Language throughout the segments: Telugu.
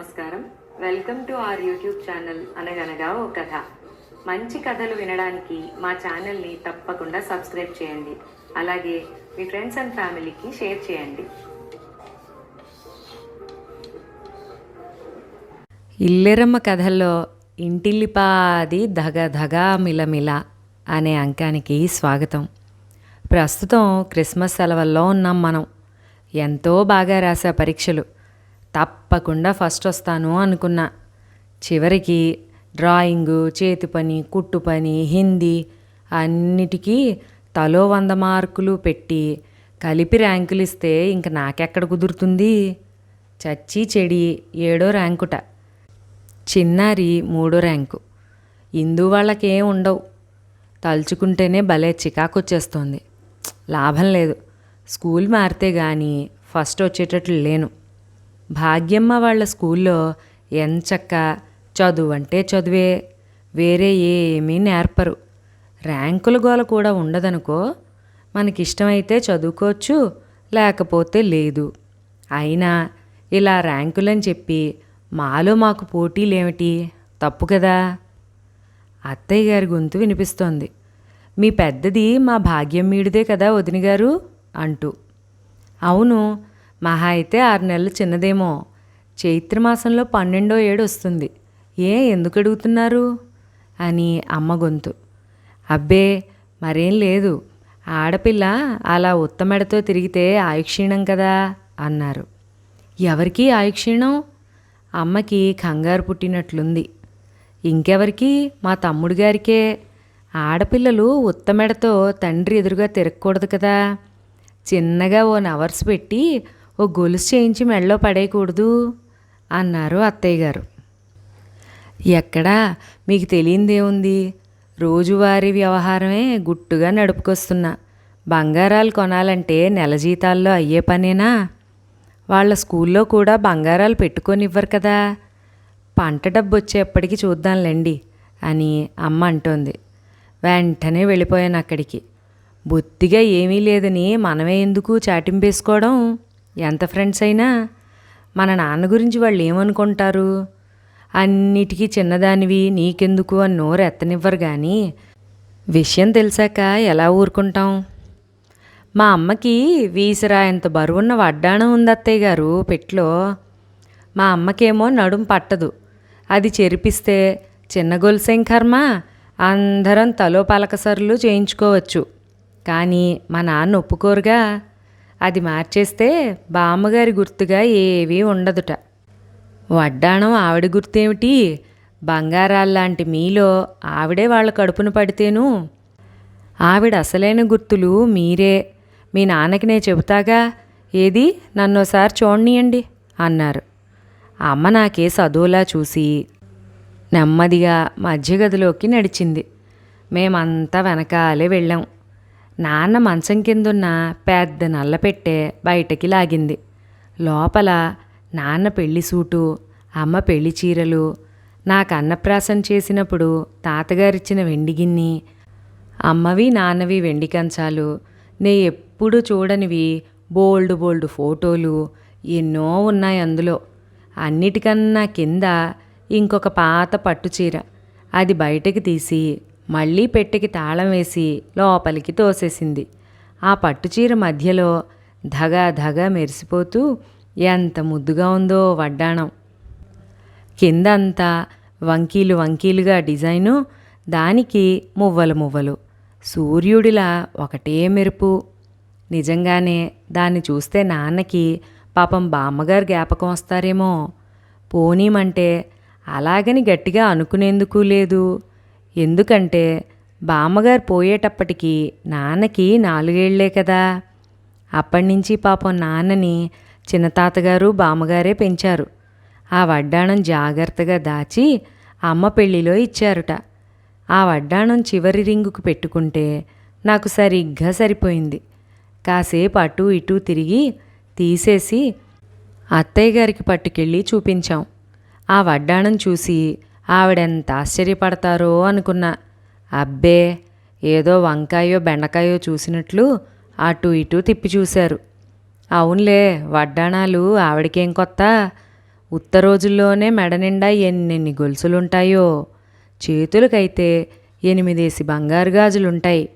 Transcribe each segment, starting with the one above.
నమస్కారం. Welcome to our YouTube channel అనగనగా ఓ కథ. మంచి కథలు వినడానికి మా ఛానల్ని తప్పకుండా సబ్స్క్రైబ్ చేయండి. అలాగే మీ ఫ్రెండ్స్ అండ్ ఫ్యామిలీకి షేర్ చేయండి. ఇల్లెరమ్మ కథల్లో ఇంటిల్లిపాది ధగ ధగ మిలమిల అనే అంకానికి స్వాగతం. ప్రస్తుతం క్రిస్మస్ సెలవుల్లో ఉన్నాం మనం. ఎంతో బాగా రాసే పరీక్షలు తప్పకుండా ఫస్ట్ వస్తాను అనుకున్నా. చివరికి డ్రాయింగు చేతి పని కుట్టు పని హిందీ అన్నిటికీ తలో వంద మార్కులు పెట్టి కలిపి ర్యాంకులు ఇస్తే ఇంక నాకెక్కడ కుదురుతుంది? చచ్చి చెడి ఏడో ర్యాంకుట. చిన్నారి మూడో ర్యాంకు. ఇందు వాళ్ళకేం ఉండవు. తలుచుకుంటేనే భలే చికాకు వచ్చేస్తుంది లాభం లేదు. స్కూల్ మారితే కానీ ఫస్ట్ వచ్చేటట్లు లేను. భాగ్యమ్మ వాళ్ళ స్కూల్లో ఎంచక్క చదువు అంటే చదువే వేరే ఏమీ నేర్పరు. ర్యాంకుల గోల కూడా ఉండదనుకో మనకిష్టమైతే చదువుకోవచ్చు లేకపోతే లేదు. అయినా ఇలా ర్యాంకులని చెప్పి మాలో మాకు పోటీలేమిటి? తప్పు కదా? అత్తయ్య గారి గొంతు వినిపిస్తోంది. మీ పెద్దది మా భాగ్యం మీడిదే కదా వదిన గారు అంటూ. అవును మహా అయితే ఆరు నెలలు చిన్నదేమో. చైత్రమాసంలో పన్నెండో ఏడు వస్తుంది. ఏ ఎందుకు అడుగుతున్నారు? అని అమ్మ గొంతు. అబ్బే మరేం లేదు. ఆడపిల్ల అలా ఉత్తమెడతో తిరిగితే ఆయుక్షీణం కదా? అన్నారు. ఎవరికి ఆయుక్షీణం? అమ్మకి కంగారు పుట్టినట్లుంది. ఇంకెవరికి? మా తమ్ముడు గారికే. ఆడపిల్లలు ఉత్తమెడతో తండ్రి ఎదురుగా తిరగకూడదు కదా? చిన్నగా ఓ నవర్స్ పెట్టి ఓ గొలుసు చేయించి మెడలో పడేయకూడదు అన్నారు అత్తయ్య గారు ఎక్కడా? మీకు తెలియందేముంది రోజువారీ వ్యవహారమే గుట్టుగా నడుపుకొస్తున్నా. బంగారాలు కొనాలంటే నెల జీతాల్లో అయ్యే పనేనా? వాళ్ళ స్కూల్లో కూడా బంగారాలు పెట్టుకొనివ్వరు కదా. పంట డబ్బు వచ్చేప్పటికి చూద్దాంలేండి అని అమ్మ అంటోంది. వెంటనే వెళ్ళిపోయాను అక్కడికి. బొత్తిగా ఏమీ లేదని మనమే ఎందుకు చాటింపేసుకోవడం? ఎంత ఫ్రెండ్స్ అయినా మన నాన్న గురించి వాళ్ళు ఏమనుకుంటారు? అన్నిటికీ చిన్నదానివి నీకెందుకు అని నోరు ఎత్తనివ్వరు కానీ విషయం తెలిసాక ఎలా ఊరుకుంటాం? మా అమ్మకి వీసిరా ఇంత బరువున్న వడ్డాణం ఉంది అత్తయ్య గారు పెట్లో. మా అమ్మకేమో నడుం పట్టదు. అది చెరిపిస్తే చిన్న గొలుసేం కర్మ? అందరం తలో పలకసర్లు చేయించుకోవచ్చు. కానీ మా నాన్న ఒప్పుకోరుగా. అది మార్చేస్తే బామ్మగారి గుర్తుగా ఏవీ ఉండదుట. వడ్డాణం ఆవిడ గుర్తేమిటి? బంగారాల్లాంటి మీలో ఆవిడే వాళ్ళ కడుపున పడితేను? ఆవిడ అసలైన గుర్తులు మీరే. మీ నాన్నకి నేను చెబుతాగా? ఏది? నన్నోసారి చూడనియండి అన్నారు. అమ్మ నాకే చదువులా చూసి నెమ్మదిగా మధ్యగదిలోకి నడిచింది. మేమంతా వెనకాలే వెళ్ళాం. నాన్న మంచం కిందున్న పెద్ద నల్లపెట్టె బయటకి లాగింది. లోపల నాన్న పెళ్ళి సూటు అమ్మ పెళ్ళి చీరలు నాకు అన్నప్రాసన చేసినప్పుడు తాతగారిచ్చిన వెండి గిన్ని అమ్మవి నాన్నవి వెండి కంచాలు నే ఎప్పుడు చూడనివి బోల్డ్ బోల్డ్ ఫోటోలు ఎన్నో ఉన్నాయి అందులో. అన్నిటికన్నా కింద ఇంకొక పాత పట్టు చీర. అది బయటకి తీసి మళ్ళీ పెట్టెకి తాళం వేసి లోపలికి తోసేసింది. ఆ పట్టుచీర మధ్యలో ధగా ధగా మెరిసిపోతూ ఎంత ముద్దుగా ఉందో వడ్డాణం. కింద అంతా వంకీలు వంకీలుగా డిజైను దానికి మువ్వలు మువ్వలు. సూర్యుడిలా ఒకటే మెరుపు. నిజంగానే దాన్ని చూస్తే నాన్నకి పాపం బామ్మగారు జ్ఞాపకం వస్తారేమో. పోనీమంటే అలాగని గట్టిగా అనుకునేందుకు లేదు. ఎందుకంటే బామ్మగారు పోయేటప్పటికి నాన్నకి నాలుగేళ్ళే కదా. అప్పటినుంచి పాపం నాన్నని చిన్న తాతగారు బామ్మగారే పెంచారు. ఆ వడ్డాణం జాగ్రత్తగా దాచి అమ్మ పెళ్ళిలో ఇచ్చారుట. ఆ వడ్డాణం చివరి రింగుకు పెట్టుకుంటే నాకు సరిగ్గా సరిపోయింది. కాసేపు అటు ఇటు తిరిగి తీసేసి అత్తయ్య గారికి పట్టుకెళ్ళి చూపించాం. ఆ వడ్డాణం చూసి ఆవిడెంత ఆశ్చర్యపడతారో అనుకున్నా. అబ్బే ఏదో వంకాయో బెండకాయో చూసినట్లు అటు ఇటు తిప్పి చూశారు. అవునులే వడ్డాణాలు ఆవిడకేం కొత్త? ఉత్త రోజుల్లోనే మెడ నిండా ఎన్నెన్ని గొలుసులుంటాయో. చేతులకైతే ఎనిమిదేసి బంగారు గాజులుంటాయి.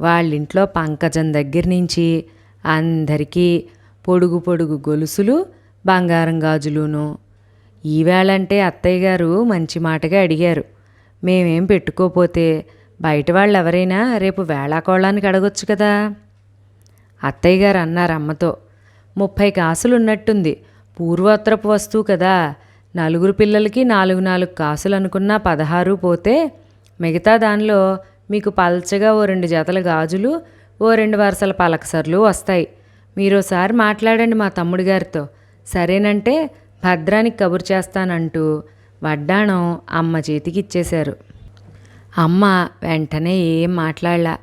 వాళ్ళింట్లో పంకజం దగ్గర నుంచి అందరికీ పొడుగు పొడుగు గొలుసులు బంగారం గాజులును ఈవేళంటే అత్తయ్య గారు మంచి మాటగా అడిగారు. మేమేం పెట్టుకోపోతే బయట వాళ్ళు ఎవరైనా రేపు వేళాకోళానికి అడగొచ్చు కదా. అత్తయ్య గారు అన్నారు అమ్మతో ముప్పై కాసులు ఉన్నట్టుంది పూర్వోత్తరపు వస్తువు కదా. నలుగురు పిల్లలకి నాలుగు నాలుగు కాసులు అనుకున్నా పదహారు పోతే మిగతా దానిలో మీకు పల్చగా ఓ రెండు జతల గాజులు ఓ రెండు వరుసల పలకసర్లు వస్తాయి. మీరోసారి మాట్లాడండి మా తమ్ముడు గారితో సరేనంటే భద్రానికి కబురు చేస్తానంటూ వడ్డాణం అమ్మ చేతికి ఇచ్చేశారు అమ్మ వెంటనే ఏం మాట్లాడలా.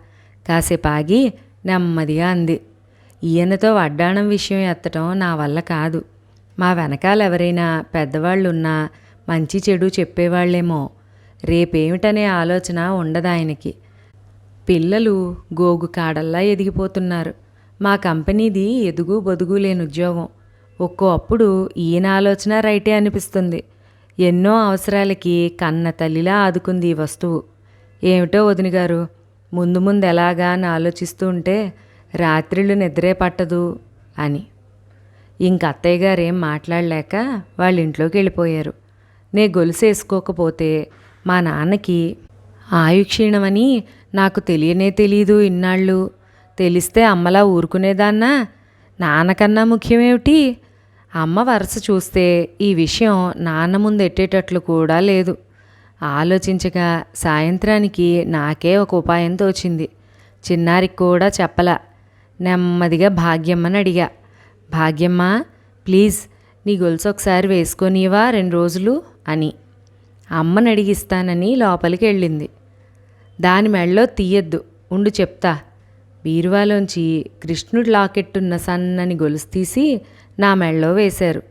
కాసేపు ఆగి నెమ్మదిగా అంది. ఈయనతో వడ్డాణం విషయం ఎత్తడం నా వల్ల కాదు. మా వెనకాల ఎవరైనా పెద్దవాళ్ళున్నా మంచి చెడు చెప్పేవాళ్ళేమో. రేపేమిటనే ఆలోచన ఉండదు ఆయనకి. పిల్లలు గోగు కాడల్లా ఎదిగిపోతున్నారు. మా కంపెనీది ఎదుగు బొదుగు లేని ఉద్యోగం. ఒక్కో అప్పుడు ఈయన ఆలోచన రైటే అనిపిస్తుంది. ఎన్నో అవసరాలకి కన్న తల్లిలా ఆదుకుంది ఈ వస్తువు. ఏమిటో వదిన గారు ముందు ముందు ఎలాగా అని ఆలోచిస్తూ ఉంటే రాత్రిళ్ళు నిద్రే పట్టదు అని. ఇంక అత్తయ్య గారేం మాట్లాడలేక వాళ్ళ ఇంట్లోకి వెళ్ళిపోయారు. నే గొలుసు వేసుకోకపోతే మా నాన్నకి ఆయుక్షీణమని నాకు తెలియనే తెలీదు ఇన్నాళ్ళు. తెలిస్తే అమ్మలా ఊరుకునేదాన్నా. నాన్నకన్నా ముఖ్యమేమిటి? అమ్మ వరుస చూస్తే ఈ విషయం నాన్న ముందు ఎట్టేటట్లు కూడా లేదు. ఆలోచించగా సాయంత్రానికి నాకే ఒక ఉపాయం తోచింది. చిన్నారికి కూడా చెప్పలా. నెమ్మదిగా భాగ్యమ్మని అడిగా. భాగ్యమ్మ ప్లీజ్ నీ గొలుసు ఒకసారి వేసుకొనివా రెండు రోజులు అని. అమ్మని అడిగిస్తానని లోపలికి వెళ్ళింది. దాని మెళ్ళో తీయద్దు ఉండు చెప్తా. బీరువాలోంచి కృష్ణుడి లాకెట్టున్న సన్నని గొలుసు తీసి నా మెళ్ళో వేశారు.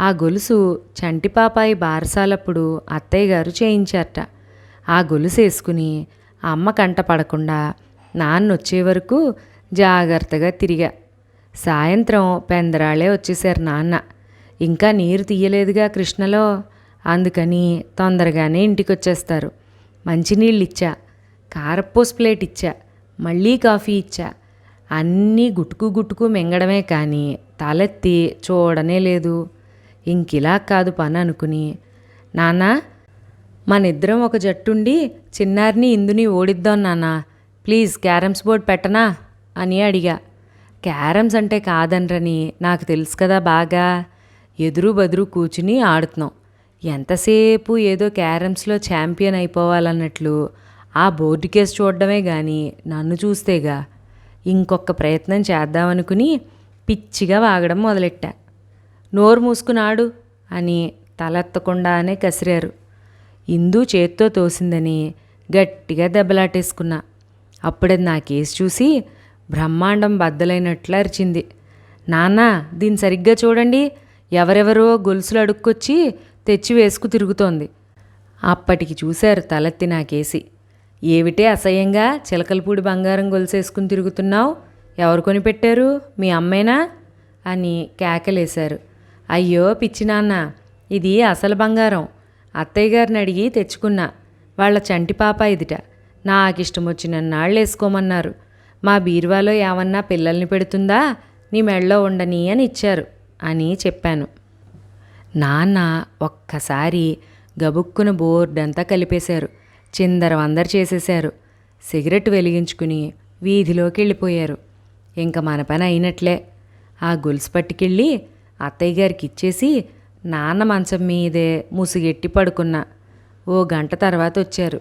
ఆ గొలుసు చంటిపాపాయి బారసాలప్పుడు అత్తయ్య గారు చేయించారట. ఆ గొలుసు వేసుకుని అమ్మ కంట పడకుండా నాన్న వచ్చే వరకు జాగ్రత్తగా తిరిగా. సాయంత్రం పెందరాళ్ళే వచ్చేసారు నాన్న. ఇంకా నీరు తీయలేదుగా కృష్ణలో. అందుకని తొందరగానే ఇంటికి వచ్చేస్తారు మంచినీళ్ళు ఇచ్చా కారపూస ప్లేట్ ఇచ్చా మళ్ళీ కాఫీ ఇచ్చా. అన్నీ గుటుకు గుట్టుకు మింగడమే కానీ తలెత్తి చూడనే లేదు. ఇంకిలా కాదు పని అనుకుని. నానా మనిద్దరం ఒక జట్టుండి చిన్నారిని ఇందుని ఓడిద్దాం నానా ప్లీజ్ క్యారమ్స్ బోర్డ్ పెట్టనా? అని అడిగా. క్యారమ్స్ అంటే కాదనరని నాకు తెలుసు కదా బాగా. ఎదురు బదురు కూర్చుని ఆడుతున్నాం. ఎంతసేపు ఏదో క్యారమ్స్లో ఛాంపియన్ అయిపోవాలన్నట్లు ఆ బోర్డు కేసు చూడడమే కానీ నన్ను చూస్తేగా. ఇంకొక ప్రయత్నం చేద్దామనుకుని పిచ్చిగా వాగడం మొదలెట్టా. నోరు మూసుకున్నాడు అని తలెత్తకుండానే కసిరారు. ఇందు చేత్తో తోసిందని గట్టిగా దెబ్బలాటేసుకున్నా. అప్పుడది నా కేసు చూసి బ్రహ్మాండం బద్దలైనట్లు అరిచింది. నాన్న దీన్ని సరిగ్గా చూడండి. ఎవరెవరో గొలుసులు అడుక్కొచ్చి తెచ్చి వేసుకు తిరుగుతోంది. అప్పటికి చూశారు తలెత్తి నాకేసి ఏమిటే అసహ్యంగా చిలకలపూడి బంగారం గొలుసేసుకుని తిరుగుతున్నావు? ఎవరు కొనిపెట్టారు? మీ అమ్మేనా? అని కేకలేశారు. అయ్యో పిచ్చి నాన్న ఇది అసలు బంగారం. అత్తయ్య గారిని అడిగి తెచ్చుకున్నా. వాళ్ళ చంటి పాప ఇదిట నాకు వచ్చిన నాళ్ళు వేసుకోమన్నారు మా బీరువాలో ఏమన్నా పిల్లల్ని పెడుతుందా? నీ మెళ్ళో ఉండని అని ఇచ్చారు అని చెప్పాను. నాన్న ఒక్కసారి గబుక్కున బోర్డంతా కలిపేశారు. చిందర వందర చేసేశారు. సిగరెట్ వెలిగించుకుని వీధిలోకి వెళ్ళిపోయారు ఇంక మన పని అయినట్లే. ఆ గొలుసు పట్టుకెళ్ళి అత్తయ్య గారికి ఇచ్చేసి నాన్న మంచం మీదే ముసుగెట్టి పడుకున్నా. ఓ గంట తర్వాత వచ్చారు.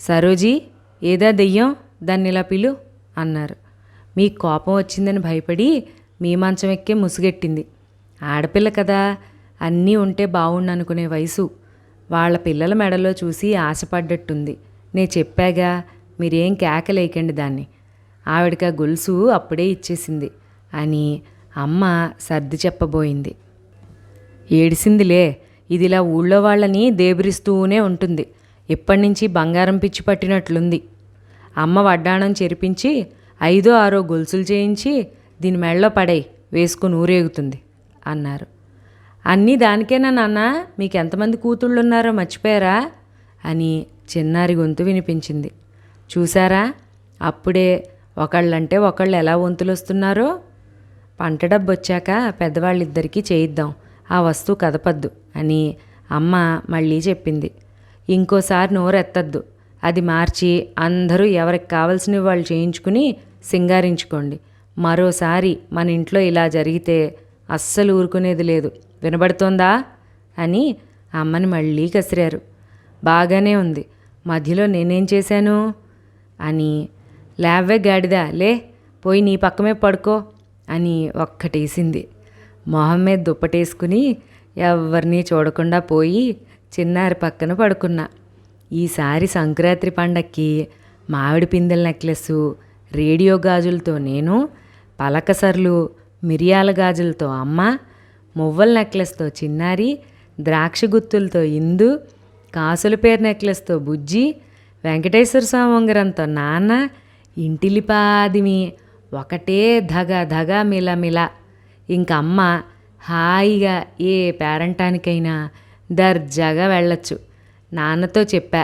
సరోజీ ఏదా దెయ్యం? దాన్ని ఇలా పిలు అన్నారు. మీకు కోపం వచ్చిందని భయపడి మీ మంచం ఎక్కే ముసుగెట్టింది. ఆడపిల్ల కదా అన్నీ ఉంటే బాగుండు అనుకునే వయసు. వాళ్ళ పిల్లల మెడలో చూసి ఆశపడ్డట్టుంది. నే చెప్పాగా మీరేం కేకలేయకండి దాన్ని. ఆవిడకి ఆ గొలుసు అప్పుడే ఇచ్చేసింది అని అమ్మ సర్ది చెప్పబోయింది. ఏడిసిందిలే ఇదిలా ఊళ్ళో వాళ్ళని దేబిరిస్తూనే ఉంటుంది. ఇప్పటినుంచి బంగారం పిచ్చి పట్టినట్లుంది. అమ్మ వడ్డాణం చెరిపించి ఐదో ఆరో గొలుసులు చేయించి దీని మెళ్ళలో పడై వేసుకుని ఊరేగుతుంది అన్నారు. అన్నీ దానికేనా నాన్న? మీకు ఎంతమంది కూతుళ్ళు ఉన్నారో మర్చిపోయారా? అని చిన్నారి గొంతు వినిపించింది. చూసారా అప్పుడే ఒకళ్ళంటే ఒకళ్ళు ఎలా వంతులు వస్తున్నారో పంట డబ్బు వచ్చాక పెద్దవాళ్ళిద్దరికీ చేయిద్దాం. ఆ వస్తువు కదపద్దు అని అమ్మ మళ్ళీ చెప్పింది. ఇంకోసారి నోరెత్తద్దు. అది మార్చి అందరూ ఎవరికి కావలసినవి వాళ్ళు చేయించుకుని సింగారించుకోండి. మరోసారి మన ఇంట్లో ఇలా జరిగితే అస్సలు ఊరుకునేది లేదు. వినబడుతోందా? అని అమ్మని మళ్ళీ కసిరారు. బాగానే ఉంది. మధ్యలో నేనేం చేశాను? అని లేవే గాడిదా లే పోయి నీ పక్కమే పడుకో అని ఒక్కటేసింది. మొహం మీద దుప్పటేసుకుని ఎవరిని చూడకుండా పోయి చిన్నారి పక్కన పడుకున్నా. ఈసారి సంక్రాంతి పండక్కి మామిడి పిందెల నెక్లెస్ రేడియో గాజులతో నేను పలకసర్లు మిరియాల గాజులతో అమ్మ మువ్వల నెక్లెస్తో చిన్నారి ద్రాక్ష గుత్తులతో ఇందు కాసుల పేరు నెక్లెస్తో బుజ్జి వెంకటేశ్వర స్వామి ఉంగరంతో నాన్న ఇంటిలిపాదిమి ఒకటే ధగ ధగ మిలమిల ఇంక అమ్మ హాయిగా ఏ పేరంటానికైనా దర్జాగా వెళ్ళొచ్చు. నాన్నతో చెప్పా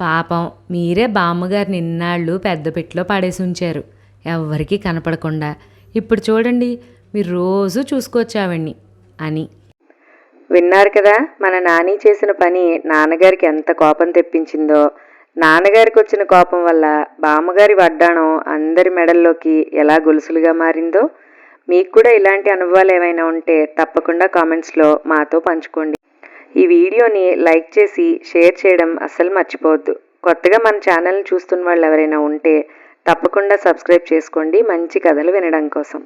పాపం మీరే బామ్మగారు నిన్నాళ్ళు పెద్దపెట్టిలో పడేసి ఉంచారు. ఎవ్వరికీ కనపడకుండా. ఇప్పుడు చూడండి మీరు రోజు చూసుకొచ్చావండి అని. విన్నారు కదా మన నాని చేసిన పని నాన్నగారికి ఎంత కోపం తెప్పించిందో. నాన్నగారికి వచ్చిన కోపం వల్ల బామ్మగారి వడ్డాణం అందరి మెడల్లోకి ఎలా గొలుసులుగా మారిందో మీకు కూడా ఇలాంటి అనుభవాలు ఏమైనా ఉంటే తప్పకుండా కామెంట్స్లో మాతో పంచుకోండి. ఈ వీడియోని లైక్ చేసి షేర్ చేయడం అస్సలు మర్చిపోవద్దు. కొత్తగా మన ఛానల్ని చూస్తున్న వాళ్ళు ఎవరైనా ఉంటే తప్పకుండా సబ్స్క్రైబ్ చేసుకోండి. మంచి కథలు వినడం కోసం.